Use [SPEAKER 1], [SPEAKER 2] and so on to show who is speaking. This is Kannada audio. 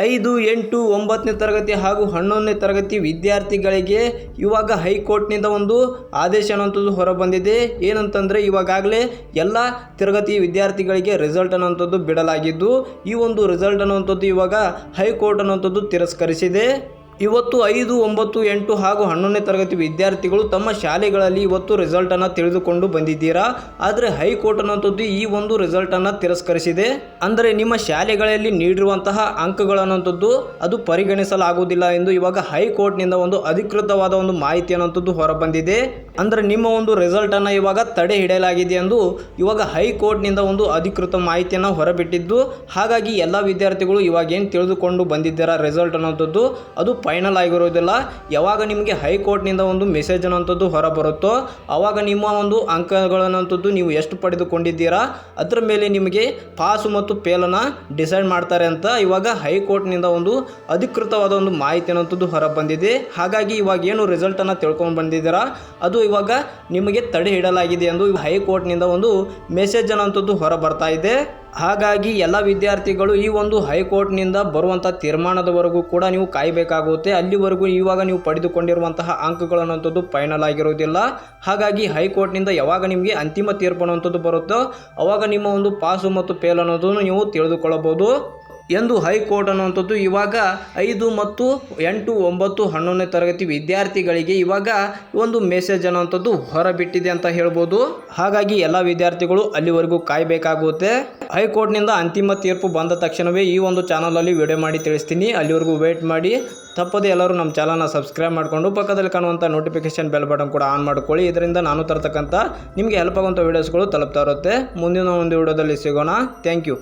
[SPEAKER 1] ಐದು, ಎಂಟು, ಒಂಬತ್ತನೇ ತರಗತಿ ಹಾಗೂ ಹನ್ನೊಂದನೇ ತರಗತಿ ವಿದ್ಯಾರ್ಥಿಗಳಿಗೆ ಇವಾಗ ಹೈಕೋರ್ಟ್ನಿಂದ ಒಂದು ಆದೇಶ ಅನ್ನೋಂಥದ್ದು ಹೊರಬಂದಿದೆ. ಏನಂತಂದರೆ ಇವಾಗಲೇ ಎಲ್ಲ ತರಗತಿ ವಿದ್ಯಾರ್ಥಿಗಳಿಗೆ ರಿಸಲ್ಟ್ ಅನ್ನೋಂಥದ್ದು ಬಿಡಲಾಗಿದ್ದು, ಈ ಒಂದು ರಿಸಲ್ಟ್ ಅನ್ನುವಂಥದ್ದು ಇವಾಗ ಹೈಕೋರ್ಟ್ ಅನ್ನೋಂಥದ್ದು ತಿರಸ್ಕರಿಸಿದೆ. ಇವತ್ತು ಐದು, ಒಂಬತ್ತು, ಎಂಟು ಹಾಗೂ ಹನ್ನೊಂದನೇ ತರಗತಿ ವಿದ್ಯಾರ್ಥಿಗಳು ತಮ್ಮ ಶಾಲೆಗಳಲ್ಲಿ ಇವತ್ತು ರಿಸಲ್ಟನ್ನು ತಿಳಿದುಕೊಂಡು ಬಂದಿದ್ದೀರಾ? ಆದರೆ ಹೈಕೋರ್ಟ್ ಅನ್ನೋಂಥದ್ದು ಈ ಒಂದು ರಿಸಲ್ಟನ್ನು ತಿರಸ್ಕರಿಸಿದೆ. ಅಂದರೆ ನಿಮ್ಮ ಶಾಲೆಗಳಲ್ಲಿ ನೀಡಿರುವಂತಹ ಅಂಕಗಳನ್ನಂಥದ್ದು ಅದು ಪರಿಗಣಿಸಲಾಗುವುದಿಲ್ಲ ಎಂದು ಇವಾಗ ಹೈಕೋರ್ಟ್ನಿಂದ ಒಂದು ಅಧಿಕೃತವಾದ ಒಂದು ಮಾಹಿತಿ ಅನ್ನುವಂಥದ್ದು ಹೊರಬಂದಿದೆ. ಅಂದರೆ ನಿಮ್ಮ ಒಂದು ರಿಸಲ್ಟನ್ನು ಇವಾಗ ತಡೆ ಹಿಡಿಯಲಾಗಿದೆ ಎಂದು ಇವಾಗ ಹೈಕೋರ್ಟ್ನಿಂದ ಒಂದು ಅಧಿಕೃತ ಮಾಹಿತಿಯನ್ನು ಹೊರಬಿಟ್ಟಿದ್ದು. ಹಾಗಾಗಿ ಎಲ್ಲ ವಿದ್ಯಾರ್ಥಿಗಳು ಇವಾಗ ಏನು ತಿಳಿದುಕೊಂಡು ಬಂದಿದ್ದೀರಾ ರಿಸಲ್ಟ್ ಅನ್ನೋಂಥದ್ದು ಅದು ಫೈನಲ್ ಆಗಿರೋದಿಲ್ಲ. ಯಾವಾಗ ನಿಮಗೆ ಹೈಕೋರ್ಟ್ನಿಂದ ಒಂದು ಮೆಸೇಜ್ ಅನ್ನೋಂಥದ್ದು ಹೊರಬರುತ್ತೋ ಆವಾಗ ನಿಮ್ಮ ಒಂದು ಅಂಕಗಳನ್ನಂಥದ್ದು ನೀವು ಎಷ್ಟು ಪಡೆದುಕೊಂಡಿದ್ದೀರಾ, ಅದರ ಮೇಲೆ ನಿಮಗೆ ಪಾಸು ಮತ್ತು ಫೇಲನ್ನು ಡಿಸೈಡ್ ಮಾಡ್ತಾರೆ ಅಂತ ಇವಾಗ ಹೈಕೋರ್ಟ್ನಿಂದ ಒಂದು ಅಧಿಕೃತವಾದ ಒಂದು ಮಾಹಿತಿ ಅನ್ನೋಂಥದ್ದು ಹೊರಬಂದಿದೆ. ಹಾಗಾಗಿ ಇವಾಗ ಏನು ರಿಸಲ್ಟನ್ನು ತಿಳ್ಕೊಂಡು ಬಂದಿದ್ದೀರಾ, ಅದು ಇವಾಗ ನಿಮಗೆ ತಡೆ ಹಿಡಲಾಗಿದೆ ಎಂದು ಹೈಕೋರ್ಟ್ನಿಂದ ಒಂದು ಮೆಸೇಜ್ ಅನ್ನೋಂಥದ್ದು ಹೊರ ಬರ್ತಾ ಇದೆ. ಹಾಗಾಗಿ ಎಲ್ಲ ವಿದ್ಯಾರ್ಥಿಗಳು ಈ ಒಂದು ಹೈಕೋರ್ಟ್ನಿಂದ ಬರುವಂಥ ತೀರ್ಮಾನದವರೆಗೂ ಕೂಡ ನೀವು ಕಾಯಬೇಕಾಗುತ್ತೆ. ಅಲ್ಲಿವರೆಗೂ ಇವಾಗ ನೀವು ಪಡೆದುಕೊಂಡಿರುವಂತಹ ಅಂಕಗಳು ಅನ್ನೋಂಥದ್ದು ಫೈನಲ್ ಆಗಿರೋದಿಲ್ಲ. ಹಾಗಾಗಿ ಹೈಕೋರ್ಟ್ನಿಂದ ಯಾವಾಗ ನಿಮಗೆ ಅಂತಿಮ ತೀರ್ಪು ಅನ್ನೋಂಥದ್ದು ಬರುತ್ತೋ, ಅವಾಗ ನಿಮ್ಮ ಒಂದು ಪಾಸು ಮತ್ತು ಫೇಲ್ ಅನ್ನೋದನ್ನು ನೀವು ತಿಳಿದುಕೊಳ್ಳಬಹುದು. ಎಂದು ಹೈಕೋರ್ಟ್ ಅನ್ನುವಂಥದ್ದು ಇವಾಗ ಐದು ಮತ್ತು ಎಂಟು ಒಂಬತ್ತು ಹನ್ನೊಂದನೇ ತರಗತಿ ವಿದ್ಯಾರ್ಥಿಗಳಿಗೆ ಇವಾಗ ಒಂದು ಮೆಸೇಜ್ ಅನ್ನುವಂಥದ್ದು ಹೊರಬಿಟ್ಟಿದೆ ಅಂತ ಹೇಳ್ಬೋದು. ಹಾಗಾಗಿ ಎಲ್ಲ ವಿದ್ಯಾರ್ಥಿಗಳು ಅಲ್ಲಿವರೆಗೂ ಕಾಯಬೇಕಾಗುತ್ತೆ. ಹೈಕೋರ್ಟ್ನಿಂದ ಅಂತಿಮ ತೀರ್ಪು ಬಂದ ತಕ್ಷಣವೇ ಈ ಒಂದು ಚಾನಲಲ್ಲಿ ವಿಡಿಯೋ ಮಾಡಿ ತಿಳಿಸ್ತೀನಿ. ಅಲ್ಲಿವರೆಗೂ ವೇಟ್ ಮಾಡಿ. ತಪ್ಪದೆ ಎಲ್ಲರೂ ನಮ್ಮ ಚಾನಲ್ನ ಸಬ್ಸ್ಕ್ರೈಬ್ ಮಾಡಿಕೊಂಡು ಪಕ್ಕದಲ್ಲಿ ಕಾಣುವಂಥ ನೋಟಿಫಿಕೇಶನ್ ಬೆಲ್ ಬಟನ್ ಕೂಡ ಆನ್ ಮಾಡಿಕೊಳ್ಳಿ. ಇದರಿಂದ ನಾನು ತರ್ತಕ್ಕಂಥ ನಿಮಗೆ ಹೆಲ್ಪ್ ಆಗುವಂಥ ವೀಡಿಯೋಸ್ಗಳು ತಲುಪ್ತಾ ಇರುತ್ತೆ. ಮುಂದಿನ ಒಂದು ವಿಡಿಯೋದಲ್ಲಿ ಸಿಗೋಣ. Thank you